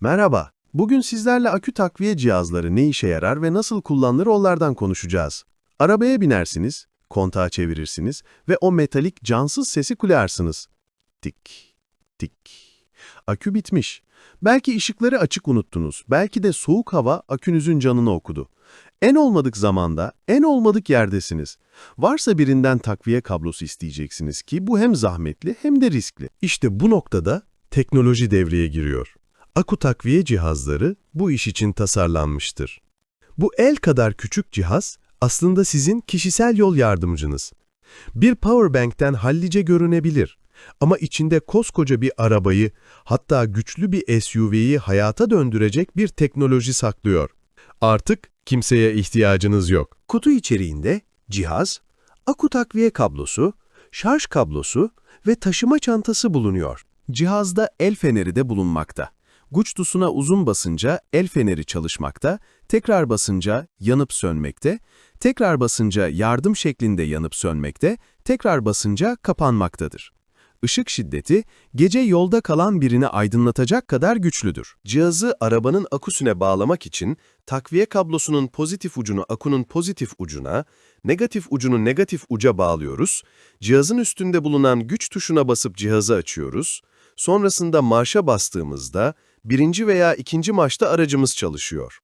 Merhaba, bugün sizlerle akü takviye cihazları ne işe yarar ve nasıl kullanılır onlardan konuşacağız. Arabaya binersiniz, kontağı çevirirsiniz ve o metalik cansız sesi kulersiniz. Tik, tik. Akü bitmiş. Belki ışıkları açık unuttunuz, belki de soğuk hava akünüzün canını okudu. En olmadık zamanda, en olmadık yerdesiniz. Varsa birinden takviye kablosu isteyeceksiniz ki bu hem zahmetli hem de riskli. İşte bu noktada teknoloji devreye giriyor. Akü takviye cihazları bu iş için tasarlanmıştır. Bu el kadar küçük cihaz aslında sizin kişisel yol yardımcınız. Bir powerbank'ten hallice görünebilir ama içinde koskoca bir arabayı, hatta güçlü bir SUV'yi hayata döndürecek bir teknoloji saklıyor. Artık kimseye ihtiyacınız yok. Kutu içeriğinde cihaz, akü takviye kablosu, şarj kablosu ve taşıma çantası bulunuyor. Cihazda el feneri de bulunmakta. Güç tuşuna uzun basınca el feneri çalışmakta, tekrar basınca yanıp sönmekte, tekrar basınca yardım şeklinde yanıp sönmekte, tekrar basınca kapanmaktadır. Işık şiddeti gece yolda kalan birini aydınlatacak kadar güçlüdür. Cihazı arabanın aküsüne bağlamak için takviye kablosunun pozitif ucunu akünün pozitif ucuna, negatif ucunu negatif uca bağlıyoruz. Cihazın üstünde bulunan güç tuşuna basıp cihazı açıyoruz. Sonrasında marşa bastığımızda birinci veya ikinci marşta aracımız çalışıyor.